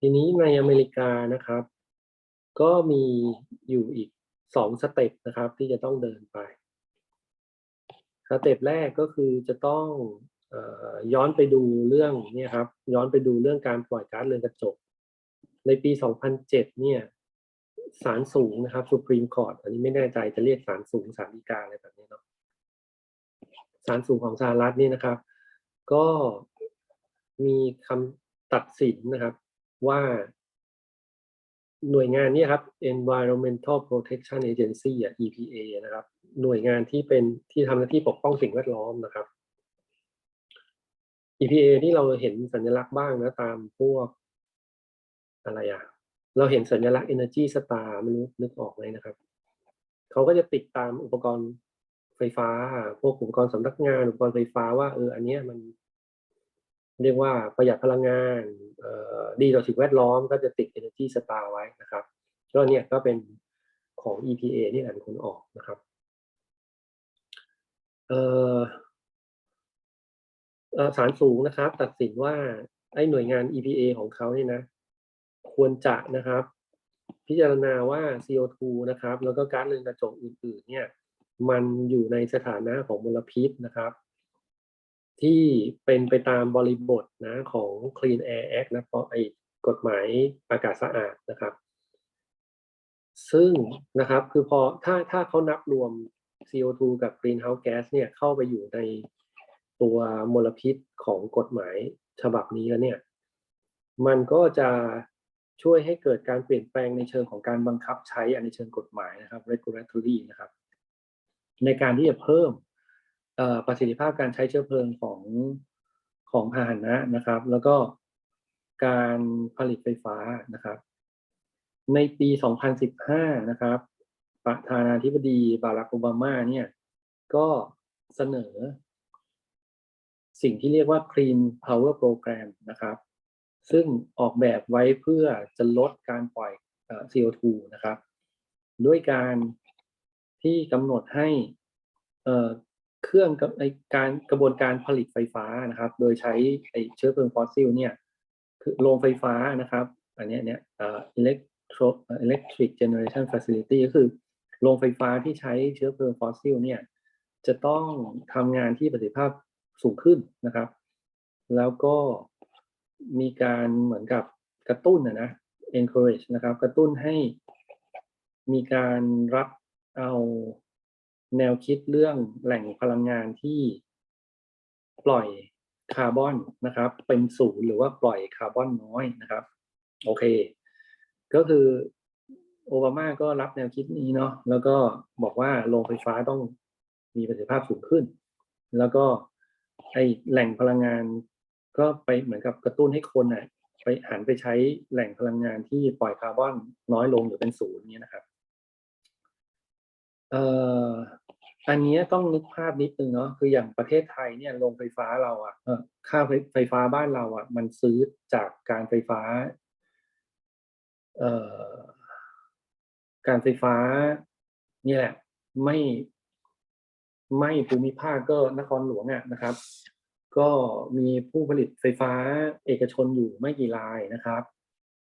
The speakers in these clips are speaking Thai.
ทีนี้ในอเมริกานะครับ ก็มีอยู่อีกสองสเต็ปนะครับ ที่จะต้องเดินไปสเต็ปแรกก็คือจะต้องออย้อนไปดูเรื่องเนี่ยครับ ย้อนไปดูเรื่องการปล่อยก๊าซเรือนกระจก ในปี 2007 เนี่ยศาลสูงนะครับ Supreme Court อันนี้ไม่แน่ใจจะเรียกศาลสูงศาลฎีกาอะไรแบบนี้เนาะศาลสูงของสหรัฐนี่นะครับ ก็มีคำตัดสินนะครับ ว่าหน่วยงานนี้ครับ Environmental Protection Agency อะ EPA นะครับ หน่วยงานที่เป็นที่ทำหน้าที่ปกป้องสิ่งแวดล้อมนะครับ EPA ที่เราเห็นสัญลักษณ์บ้างนะตามพวกอะไรอะ เราเห็นสัญลักษณ์ Energy Star ไม่รู้นึกออกไหมนะครับ เขาก็จะติดตามอุปกรณ์ไฟฟ้า พวกอุปกรณ์สำนักงาน อุปกรณ์ไฟฟ้าว่าเอออันเนี้ยมัน เรียกว่าประหยัดพลังงานดีต่อสิ่งแวดล้อมก็จะติด Energy Star ไว้นะครับก็เนี่ยก็เป็นของ EPA ที่อ่านคนออกนะครับศาลสูงนะครับ ตัดสินว่าไอ้หน่วยงาน EPA ของเขาเนี่ยนะ ควรจะนะครับ พิจารณาว่า CO2 นะครับ แล้วก็ก๊าซเรือนกระจกอื่น ๆ เนี่ย มันอยู่ในสถานะของมลพิษนะครับ ที่เป็นไปตามบริบทนะของ Clean Air Act นะเพราะไอ้กฎหมายอากาศสะอาดนะครับ ซึ่งนะครับคือพอถ้าถ้าเขานับรวม CO2 กับ Greenhouse Gas เนี่ยเข้าไปอยู่ในตัวมลพิษของกฎหมายฉบับนี้แล้วเนี่ย มันก็จะช่วยให้เกิดการเปลี่ยนแปลงในเชิงของการบังคับใช้อันในเชิงกฎหมายนะครับ regulatory นะครับ ในการที่จะเพิ่ม ประสิทธิภาพการใช้เชื้อเพลิงของของพาหนะนะครับ แล้วก็การผลิตไฟฟ้านะครับ ในปี 2015 นะครับประธานาธิบดีบารักโอบามาเนี่ยก็เสนอ สิ่งที่เรียกว่า Clean Power Program นะครับ ซึ่งออกแบบไว้เพื่อจะลดการปล่อยเอ่อ CO2 นะครับ ด้วยการที่กำหนดให้ เครื่องกับในการกระบวนการผลิตไฟฟ้านะครับ โดยใช้ไอเชื้อเพลิงฟอสซิลเนี่ยคือโรงไฟฟ้านะครับ อันนี้เนี่ยเอ่อ electro electric generation facility ก็คือโรงไฟฟ้าที่ใช้เชื้อเพลิงฟอสซิลเนี่ยจะต้องทำงานที่ประสิทธิภาพสูงขึ้นนะครับ แล้วก็มีการเหมือนกับกระตุ้นนะนะ encourage นะครับ กระตุ้นให้มีการรับเอา แนวคิดเรื่องแหล่งพลังงานที่ปล่อยคาร์บอนนะครับ เป็นศูนย์หรือว่าปล่อยคาร์บอนน้อยนะครับ โอเค ก็คือโอบามาก็รับแนวคิดนี้เนาะแล้วก็บอกว่าโรงไฟฟ้าต้องมีประสิทธิภาพสูงขึ้น แล้วก็ไอแหล่งพลังงานก็ไปเหมือนกับกระตุ้นให้คนอะไปหันไปใช้แหล่งพลังงานที่ปล่อยคาร์บอนน้อยลงหรือเป็นศูนย์เนี้ยนะครับ เอ่ออันนี้ต้องนึกภาพนิดนึงเนาะคืออย่างประเทศไทยเนี่ยโรงไฟฟ้าเราอะเอ่อค่าไฟไฟฟ้าบ้านเราอะมันซื้อจากการไฟฟ้า เอ่อการไฟฟ้านี่แหละ ไม่ไม่ภูมิภาคก็นครหลวงอะนะครับ ก็มีผู้ผลิตไฟฟ้าเอกชนอยู่ไม่กี่รายนะครับ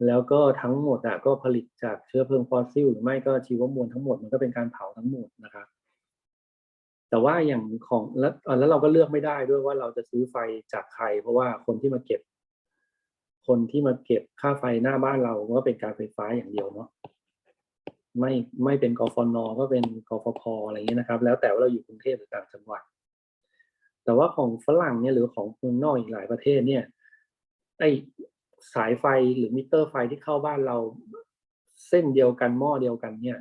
แล้วก็ทั้งหมดอะก็ผลิตจากเชื้อเพลิงฟอสซิลหรือไม่ก็ชีวมวลทั้งหมดมันก็เป็นการเผาทั้งหมดนะครับ แต่ว่าอย่างของแล้วแล้วเราก็เลือกไม่ได้ด้วยว่าเราจะซื้อไฟจากใคร เพราะว่าคนที่มาเก็บ คนที่มาเก็บค่าไฟหน้าบ้านเราก็เป็นการไฟฟ้าอย่างเดียวเนาะไม่ไม่เป็นกฟนก็เป็นกฟพอะไรเงี้ยนะครับ แล้วแต่ว่าเราอยู่กรุงเทพหรือต่างจังหวัด แต่ว่าของฝรั่งเนี่ยหรือของเมืองนอกอีกหลายประเทศเนี่ยไอ สายไฟหรือมิเตอร์ไฟที่เข้าบ้านเราเส้นเดียวกันหม้อเดียวกันเนี่ย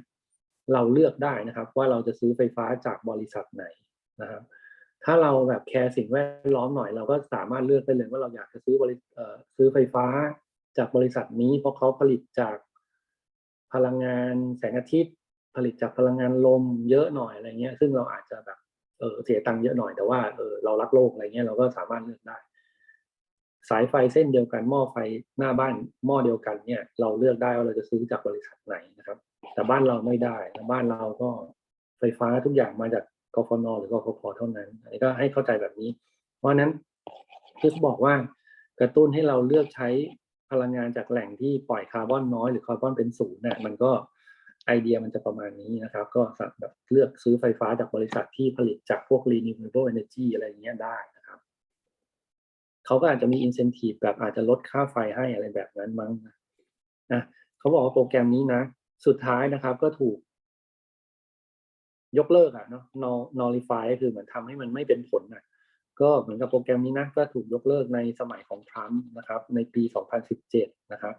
เราเลือกได้นะครับ ว่าเราจะซื้อไฟฟ้าจากบริษัทไหนนะครับถ้าเราแบบแคร์สิ่งแวดล้อมหน่อยเราก็สามารถเลือกได้เลยว่าเราอยากจะซื้อบริซื้อไฟฟ้าจากบริษัทนี้เพราะเขาผลิตจากพลังงานแสงอาทิตย์ ผลิตจากพลังงานลมเยอะหน่อยอะไรเงี้ย ซึ่งเราอาจจะแบบเออเสียตังค์เยอะหน่อยแต่ว่าเออเรารักโลกอะไรเงี้ยเราก็สามารถเลือกได้ สายไฟเส้นเดียวกันหม้อไฟหน้าบ้านหม้อเดียวกันเนี่ย เราเลือกได้ว่าเราจะซื้อจากบริษัทไหนนะครับ แต่บ้านเราไม่ได้นะบ้านเราก็ไฟฟ้าทุกอย่างมาจากกฟนหรือกฟผเท่านั้นอันนี้ก็ให้เข้าใจแบบนี้ เพราะนั้นที่เขาบอกว่ากระตุ้นให้เราเลือกใช้พลังงานจากแหล่งที่ปล่อยคาร์บอนน้อยหรือคาร์บอนเป็นศูนย์เนี่ยมันก็ไอเดียมันจะประมาณนี้นะครับ ก็แบบเลือกซื้อไฟฟ้าจากบริษัทที่ผลิตจากพวก renewable energy อะไรอย่างเงี้ยได้นะ เขาก็อาจจะมี incentive แบบอาจจะลดค่าไฟให้อะไรแบบนั้นมั้งนะนะเขาบอกว่าโปรแกรมนี้นะ สุดท้ายนะครับก็ถูก ยกเลิกอะเนาะ null- nullify ก็คือเหมือนทำให้มันไม่เป็นผลนะก็เหมือนกับโปรแกรมนี้นะก็ถูกยกเลิกในสมัยของทรัมป์นะครับ ในปี 2017 นะครับ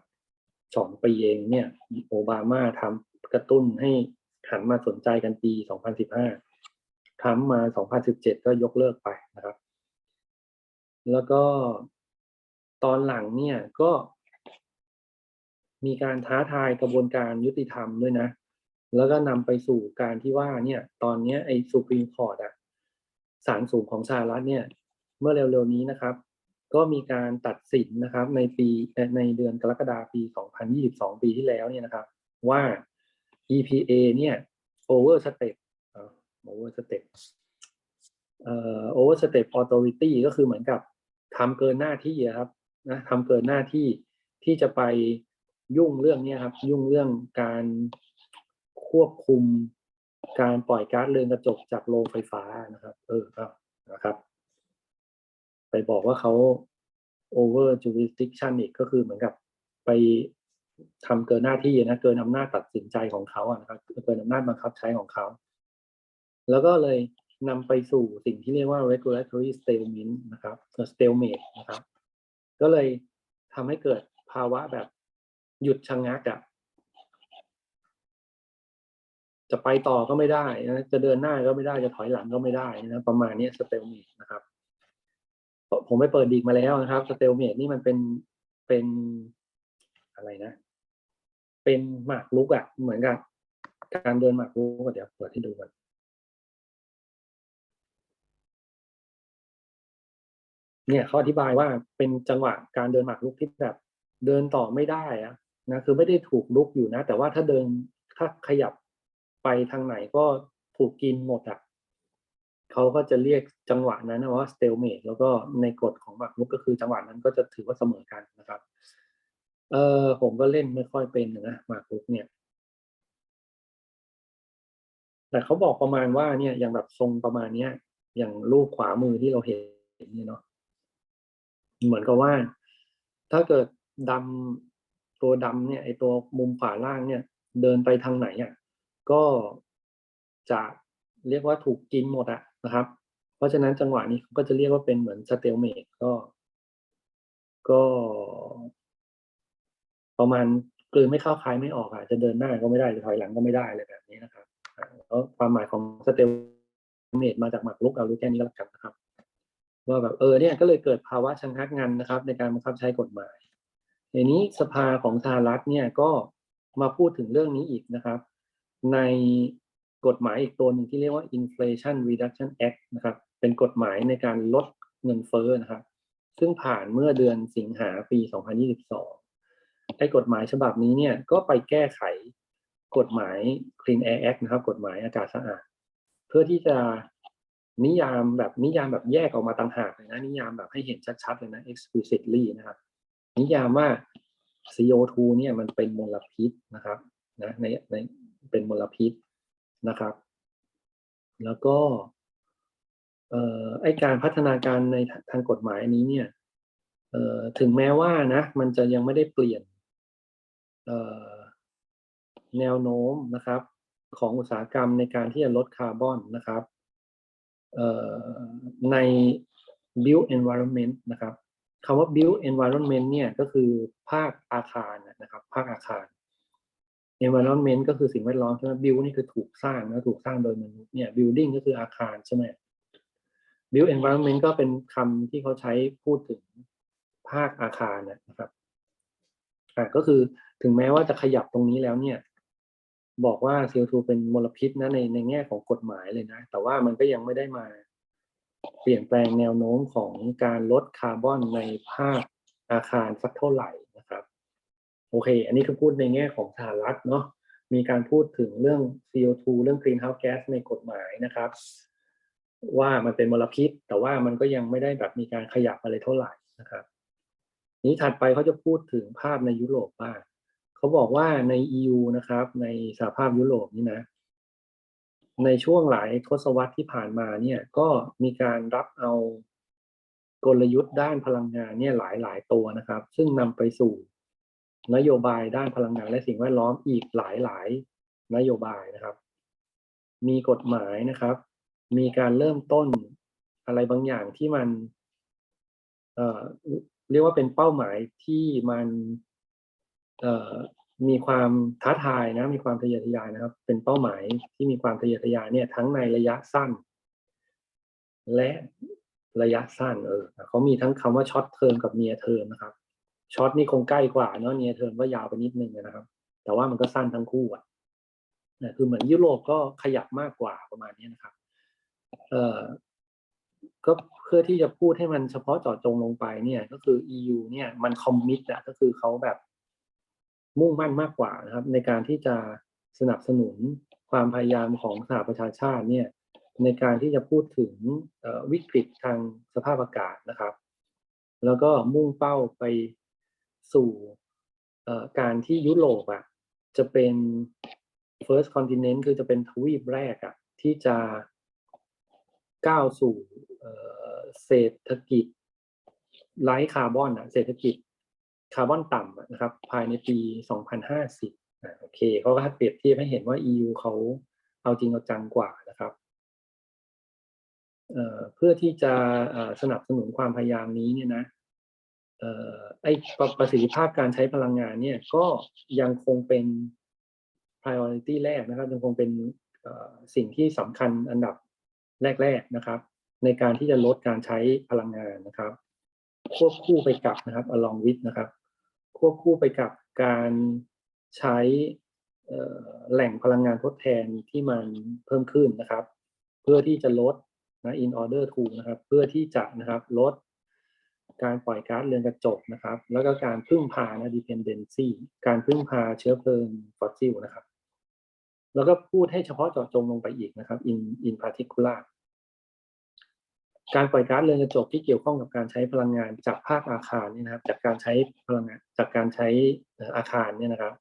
สองปีเองเนี่ยโอบามาทำกระตุ้นให้หันมาสนใจกันปี 2015ทรัมป์มา 2017 ก็ยกเลิกไปนะครับ แล้วก็ตอนหลังเนี่ยก็มีการท้าทายกระบวนการยุติธรรมด้วยนะ แล้วก็นำไปสู่การที่ว่าเนี่ยตอนเนี้ยไอ้สุพรีมคอร์ดอะศาลสูงของสหรัฐเนี่ย เมื่อเร็วๆนี้นะครับ ก็มีการตัดสินนะครับในปีในเดือนกรกฎาคมปี 2022 ปีที่แล้วเนี่ยนะครับ ว่า EPA เนี่ย overstep เอ่อ overstep เอ่อ overstep authority ก็คือเหมือนกับ ทำเกินหน้าที่ครับนะทำเกินหน้าที่ที่จะไปยุ่งเรื่องเนี้ยครับ ยุ่งเรื่องการควบคุมการปล่อยก๊าซเรือนกระจกจากโรงไฟฟ้านะครับ เออครับนะครับ ไปบอกว่าเขา over jurisdiction อีกก็คือเหมือนกับไปทำเกินหน้าที่นะเกินอำนาจตัดสินใจของเขาอะนะครับเกินอำนาจบังคับใช้ของเขา แล้วก็เลย นำไปสู่สิ่งที่เรียกว่า regulatory stalemate นะครับ stalemate นะครับ ก็เลยทำให้เกิดภาวะแบบหยุดชะงักอะจะไปต่อก็ไม่ได้นะจะเดินหน้าก็ไม่ได้จะถอยหลังก็ไม่ได้นะประมาณนี้ stalemate นะครับผมไปเปิดดีกมาแล้วนะครับ stalemate นี่มันเป็นเป็นอะไรนะ เป็นหมากรุกอะเหมือนกับการเดินหมากรุกเดี๋ยวเปิดให้ดูกัน เนี่ยเขาอธิบายว่าเป็นจังหวะการเดินหมากรุกที่แบบเดินต่อไม่ได้อะนะคือไม่ได้ถูกลุกอยู่นะ แต่ว่าถ้าเดินถ้าขยับไปทางไหนก็ถูกกินหมดอะเขาก็จะเรียกจังหวะนั้นว่า stalemate แล้วก็ในกฎของหมากรุกก็คือจังหวะนั้นก็จะถือว่าเสมอกันนะครับ เออผมก็เล่นไม่ค่อยเป็นนะหมากรุกเนี่ย แต่เขาบอกประมาณว่าเนี่ยอย่างแบบทรงประมาณเนี้ยอย่างรูปขวามือที่เราเห็นเนี่ยเนาะ เหมือนกับว่า ถ้าเกิดดำตัวดำเนี่ยไอตัวมุมขวาล่างเนี่ย เดินไปทางไหนอะก็จะเรียกว่าถูกกินหมดอะนะครับ เพราะฉะนั้นจังหวะนี้เขาก็จะเรียกว่าเป็นเหมือนสเตลเมตก็ ก็ ประมาณกลืนไม่เข้าคายไม่ออกอะจะเดินหน้าก็ไม่ได้จะถอยหลังก็ไม่ได้อะไรแบบนี้นะครับแล้วความหมายของสเตลเมตมาจากหมากรุกเอารู้แค่นี้ก็แล้วกันนะครับ ว่าแบบเออเนี่ยก็เลยเกิดภาวะชะงักงันนะครับ ในการบังคับใช้กฎหมายในนี้สภาของสหรัฐเนี่ยก็มาพูดถึงเรื่องนี้อีกนะครับ ในกฎหมายอีกตัวหนึ่งที่เรียกว่า Inflation Reduction Act นะครับ เป็นกฎหมายในการลดเงินเฟ้อนะครับ ซึ่งผ่านเมื่อเดือนสิงหาปี 2022ไอ้กฎหมายฉบับนี้เนี่ยก็ไปแก้ไขกฎหมาย Clean Air Act นะครับ กฎหมายอากาศสะอาด เพื่อที่จะ นิยามแบบนิยามแบบแยกออกมาต่างหากเลยนะนิยามแบบให้เห็นชัดๆเลยนะ explicitly นะครับ นิยามว่า CO2 เนี่ยมันเป็นมลพิษนะครับนะในในเป็นมลพิษนะครับ แล้วก็เอ่อไอการพัฒนาการในทางกฎหมายนี้เนี่ยเอ่อถึงแม้ว่านะมันจะยังไม่ได้เปลี่ยนเอ่อแนวโน้มนะครับ ของอุตสาหกรรมในการที่จะลดคาร์บอนนะครับ ใน build environment นะครับคำว่า build environment เนี่ยก็คือภาคอาคารนะครับภาคอาคาร environment ก็คือสิ่งแวดล้อมใช่ไหม build นี่คือถูกสร้างนะถูกสร้างโดยมนุษย์เนี่ย building ก็คืออาคารใช่ไหม build environment ก็เป็นคำที่เขาใช้พูดถึงภาคอาคารนะครับอ่าก็คือถึงแม้ว่าจะขยับตรงนี้แล้วเนี่ย บอกว่า CO2 เป็นมลพิษนะในในแง่ของกฎหมายเลยนะ แต่ว่ามันก็ยังไม่ได้มาเปลี่ยนแปลงแนวโน้มของการลดคาร์บอนในภาคอาคารสักเท่าไหร่นะครับ โอเค อันนี้คือพูดในแง่ของสหรัฐเนาะมีการพูดถึงเรื่อง CO2 เรื่อง greenhouse gas ในกฎหมายนะครับ ว่ามันเป็นมลพิษ แต่ว่ามันก็ยังไม่ได้แบบมีการขยับอะไรเท่าไหร่นะครับ นี้ถัดไปเขาจะพูดถึงภาพในยุโรปบ้าง เขาบอกว่าใน EU นะครับ ในสหภาพยุโรปนี่นะ ในช่วงหลายทศวรรษที่ผ่านมาเนี่ย ก็มีการรับเอากลยุทธ์ด้านพลังงานเนี่ยหลายหลายตัวนะครับ ซึ่งนำไปสู่นโยบายด้านพลังงานและสิ่งแวดล้อมอีกหลายหลายนโยบายนะครับ มีกฎหมายนะครับ มีการเริ่มต้นอะไรบางอย่างที่มัน เอ่อ เรียกว่าเป็นเป้าหมายที่มัน มีความท้าทายนะมีความทะเยอทะยานนะครับ เป็นเป้าหมายที่มีความทะเยอทะยานเนี่ยทั้งในระยะสั้น และระยะสั้นเออเขามีทั้งคำว่าช็อตเทอมกับเนียเทอมนะครับช็อตนี่คงใกล้กว่าเนาะเนียเทอมก็ยาวไปนิดนึงนะครับ แต่ว่ามันก็สั้นทั้งคู่อะนะคือเหมือนยุโรปก็ขยับมากกว่าประมาณนี้นะครับ เอ่อก็เพื่อที่จะพูดให้มันเฉพาะเจาะจงลงไปเนี่ย ก็คือ EU เนี่ยมันคอมมิตอะก็คือเขาแบบ มุ่งมั่นมากกว่านะครับ ในการที่จะสนับสนุนความพยายามของสหประชาชาติเนี่ยในการที่จะพูดถึงวิกฤตทางสภาพอากาศนะครับ แล้วก็มุ่งเป้าไปสู่การที่ยุโรปอะจะเป็น first continent คือจะเป็นทวีปแรกอะที่จะก้าวสู่เศรษฐกิจไร้คาร์บอนอะเศรษฐกิจ คาร์บอนต่ำนะครับ ภายในปี 2050อ่าโอเคเขาก็เปรียบเทียบให้เห็นว่า EU เขาเอาจริงเอาจังกว่านะครับเเพื่อที่จะสนับสนุนความพยายามนี้เนี่ยนะเอ่อไอประประสิทธิภาพการใช้พลังงานเนี่ยก็ยังคงเป็น priority แรกนะครับ ยังคงเป็นสิ่งที่สำคัญอันดับแรก ๆนะครับ ในการที่จะลดการใช้พลังงานนะครับ ควบคู่ไปกับนะครับ along with นะครับ ควบคู่ไปกับการใช้แหล่งพลังงานทดแทนที่มันเพิ่มขึ้นนะครับ เพื่อที่จะลดนะ in order to นะครับ เพื่อที่จะนะครับลดการปล่อยก๊าซเรือนกระจกนะครับ แล้วก็การพึ่งพานะ dependency การพึ่งพาเชื้อเพลิงฟอสซิลนะครับ แล้วก็พูดให้เฉพาะเจาะจงลงไปอีกนะครับ in in particular การปล่อยก๊าซเรือนกระจกที่เกี่ยวข้องกับการใช้พลังงานจากภาคอาคารเนี่ยนะครับ จากการใช้พลังงานจากการใช้อาคารเนี่ยนะครับ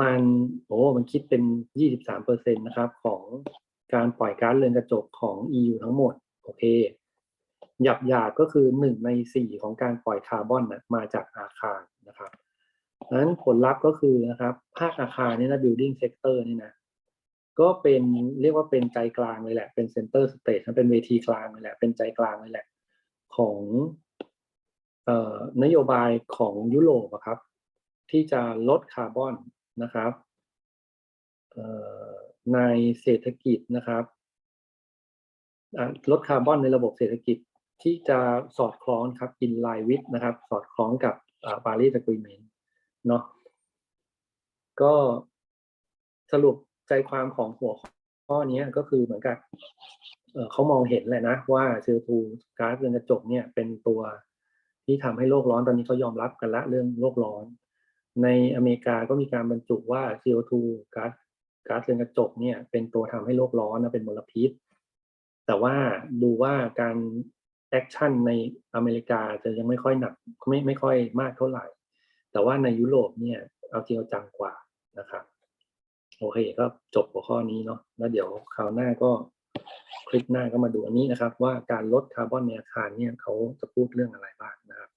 มันโอ้มันคิดเป็น 23เปอร์เซ็นต์นะครับ ของการปล่อยก๊าซเรือนกระจกของ EU ทั้งหมดโอเคหยับหยาบก็คือหนึ่งในสี่ของการปล่อยคาร์บอนนะมาจากอาคารนะครับดังนั้นผลลัพธ์ก็คือนะครับ ภาคอาคารเนี่ยนะ building sector นี่นะ ก็เป็นเรียกว่าเป็นใจกลางเลยแหละ เป็น center stage นเป็นเวทีกลางเลยแหละ เป็นใจกลางเลยแหละ ของออนโยบายของยุโรปครับ ที่จะลดคาร์บอนนะครับในเศรษฐกิจนะครับลดคาร์บอนในระบบเศรษฐกิจที่จะสอดคล้องครับ in line with นะครับ สอดคล้องกับปารีส agreement เนาะก็สรุป ใจความของหัวข้อนี้ก็คือเหมือนกับเเขามองเห็นแหละนะว่า CO2 ก๊าซเรือนกระจกเนี่ยเป็นตัวที่ทำให้โลกร้อนตอนนี้เขายอมรับกันละเรื่องโลกร้อน ในอเมริกาก็มีการบรรจุว่า CO2 ก๊าซก๊าซเรือนกระจกเนี่ยเป็นตัวทำให้โลกร้อนนะเป็นมลพิษ แต่ว่าดูว่าการแอคชั่นในอเมริกาจะยังไม่ค่อยหนักไม่ไม่ค่อยมากเท่าไหร่ แต่ว่าในยุโรปเนี่ยเอาจริงเอาจังกว่านะครับ โอเคก็จบหัวข้อนี้เนาะแล้วเดี๋ยวคราวหน้าก็คลิปหน้าก็มาดูอันนี้นะครับ ว่าการลดคาร์บอนในอาคารเนี่ยเขาจะพูดเรื่องอะไรบ้างนะครับ